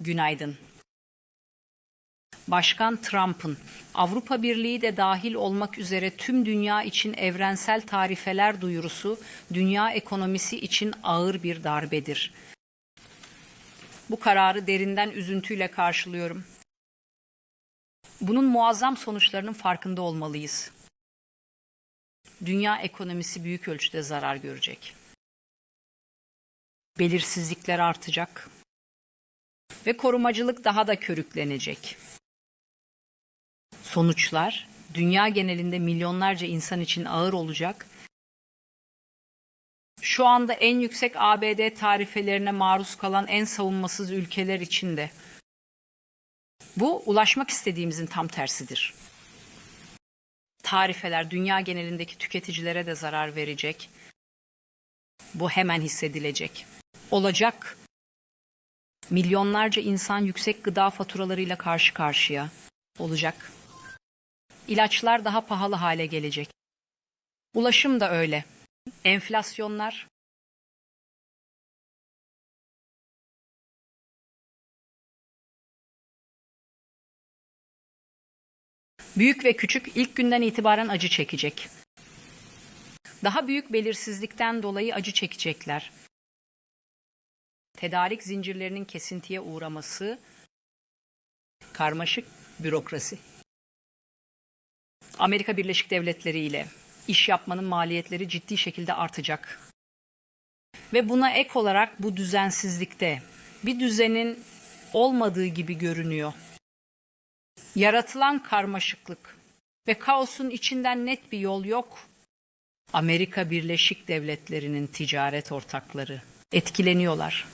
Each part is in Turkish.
Günaydın. Başkan Trump'ın Avrupa Birliği de dahil olmak üzere tüm dünya için evrensel tarifeler duyurusu dünya ekonomisi için ağır bir darbedir. Bu kararı derinden üzüntüyle karşılıyorum. Bunun muazzam sonuçlarının farkında olmalıyız. Dünya ekonomisi büyük ölçüde zarar görecek. Belirsizlikler artacak ve korumacılık daha da körüklenecek. Sonuçlar dünya genelinde milyonlarca insan için ağır olacak. Şu anda en yüksek ABD tarifelerine maruz kalan en savunmasız ülkeler için de. Bu ulaşmak istediğimizin tam tersidir. Tarifeler dünya genelindeki tüketicilere de zarar verecek. Bu hemen hissedilecek. Olacak. Milyonlarca insan yüksek gıda faturalarıyla karşı karşıya olacak. İlaçlar daha pahalı hale gelecek. Ulaşım da öyle. Enflasyonlar büyük ve küçük ilk günden itibaren acı çekecek. Daha büyük belirsizlikten dolayı acı çekecekler. Tedarik zincirlerinin kesintiye uğraması, karmaşık bürokrasi. Amerika Birleşik Devletleri ile iş yapmanın maliyetleri ciddi şekilde artacak. Ve buna ek olarak bu düzensizlikte bir düzenin olmadığı gibi görünüyor. Yaratılan karmaşıklık ve kaosun içinden net bir yol yok. Amerika Birleşik Devletleri'nin ticaret ortakları etkileniyorlar.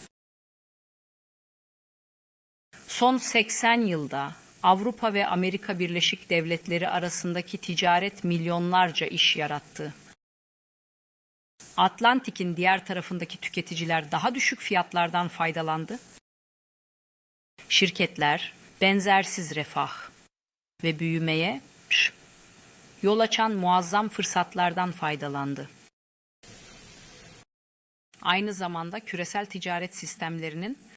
Son 80 yılda Avrupa ve Amerika Birleşik Devletleri arasındaki ticaret milyonlarca iş yarattı. Atlantik'in diğer tarafındaki tüketiciler daha düşük fiyatlardan faydalandı. Şirketler benzersiz refah ve büyümeye yol açan muazzam fırsatlardan faydalandı. Aynı zamanda küresel ticaret sistemlerinin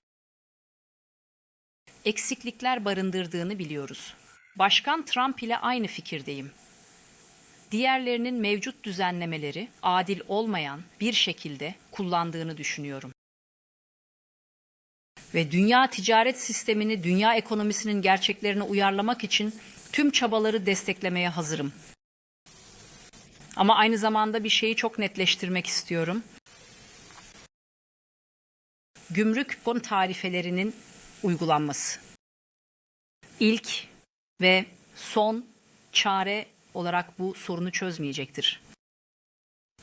eksiklikler barındırdığını biliyoruz. Başkan Trump ile aynı fikirdeyim. Diğerlerinin mevcut düzenlemeleri adil olmayan bir şekilde kullandığını düşünüyorum. Ve dünya ticaret sistemini dünya ekonomisinin gerçeklerine uyarlamak için tüm çabaları desteklemeye hazırım. Ama aynı zamanda bir şeyi çok netleştirmek istiyorum. Gümrük bon tarifelerinin uygulanması. İlk ve son çare olarak bu sorunu çözmeyecektir.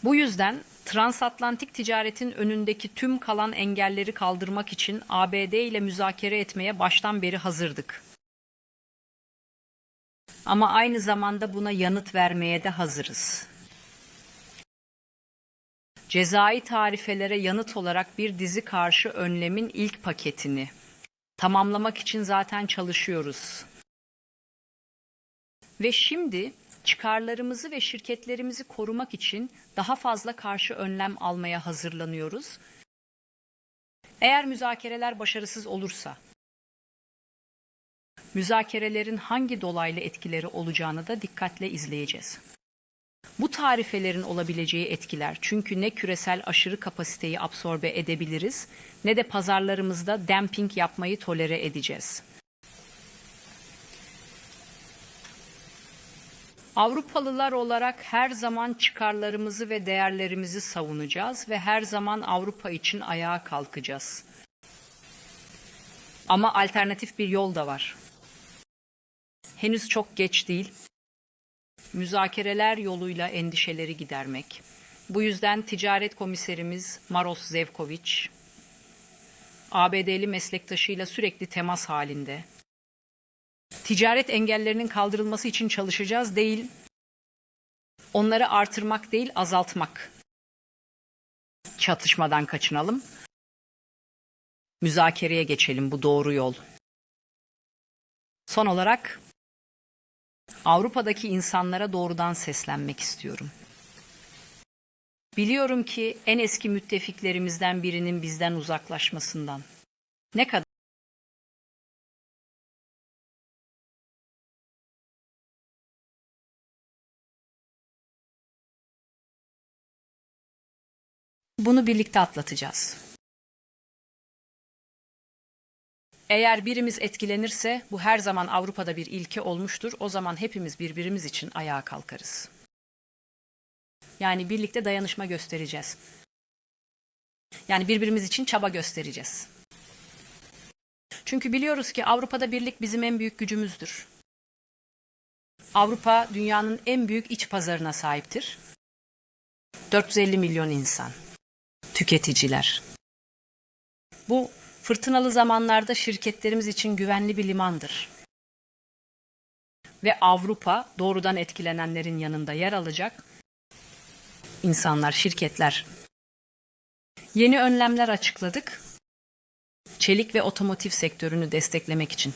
Bu yüzden transatlantik ticaretin önündeki tüm kalan engelleri kaldırmak için ABD ile müzakere etmeye baştan beri hazırdık. Ama aynı zamanda buna yanıt vermeye de hazırız. Cezai tarifelere yanıt olarak bir dizi karşı önlemin ilk paketini tamamlamak için zaten çalışıyoruz. Ve şimdi çıkarlarımızı ve şirketlerimizi korumak için daha fazla karşı önlem almaya hazırlanıyoruz. Eğer müzakereler başarısız olursa, müzakerelerin hangi dolaylı etkileri olacağını da dikkatle izleyeceğiz. Bu tarifelerin olabileceği etkiler çünkü ne küresel aşırı kapasiteyi absorbe edebiliriz ne de pazarlarımızda dumping yapmayı tolere edeceğiz. Avrupalılar olarak her zaman çıkarlarımızı ve değerlerimizi savunacağız ve her zaman Avrupa için ayağa kalkacağız. Ama alternatif bir yol da var. Henüz çok geç değil. Müzakereler yoluyla endişeleri gidermek. Bu yüzden ticaret komiserimiz Maros Zevkoviç, ABD'li meslektaşıyla sürekli temas halinde. Ticaret engellerinin kaldırılması için çalışacağız değil, onları artırmak değil azaltmak. Çatışmadan kaçınalım. Müzakereye geçelim bu doğru yol. Son olarak Avrupa'daki insanlara doğrudan seslenmek istiyorum. Biliyorum ki en eski müttefiklerimizden birinin bizden uzaklaşmasından ne kadar Bunu birlikte atlatacağız. Eğer birimiz etkilenirse bu her zaman Avrupa'da bir ilke olmuştur. O zaman hepimiz birbirimiz için ayağa kalkarız. Yani birlikte dayanışma göstereceğiz. Yani birbirimiz için çaba göstereceğiz. Çünkü biliyoruz ki Avrupa'da birlik bizim en büyük gücümüzdür. Avrupa dünyanın en büyük iç pazarına sahiptir. 450 milyon insan, tüketiciler. Bu fırtınalı zamanlarda şirketlerimiz için güvenli bir limandır. Ve Avrupa doğrudan etkilenenlerin yanında yer alacak. İnsanlar, şirketler. Yeni önlemler açıkladık. Çelik ve otomotiv sektörünü desteklemek için.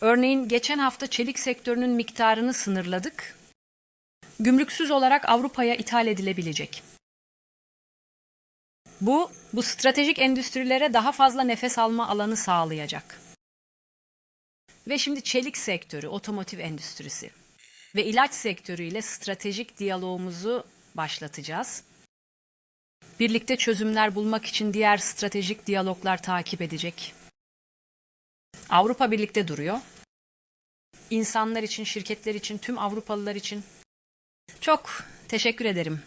Örneğin geçen hafta çelik sektörünün miktarını sınırladık. Gümrüksüz olarak Avrupa'ya ithal edilebilecek. Bu, bu stratejik endüstrilere daha fazla nefes alma alanı sağlayacak. Ve şimdi çelik sektörü, otomotiv endüstrisi ve ilaç sektörüyle stratejik diyalogumuzu başlatacağız. Birlikte çözümler bulmak için diğer stratejik diyaloglar takip edecek. Avrupa birlikte duruyor. İnsanlar için, şirketler için, tüm Avrupalılar için çok teşekkür ederim.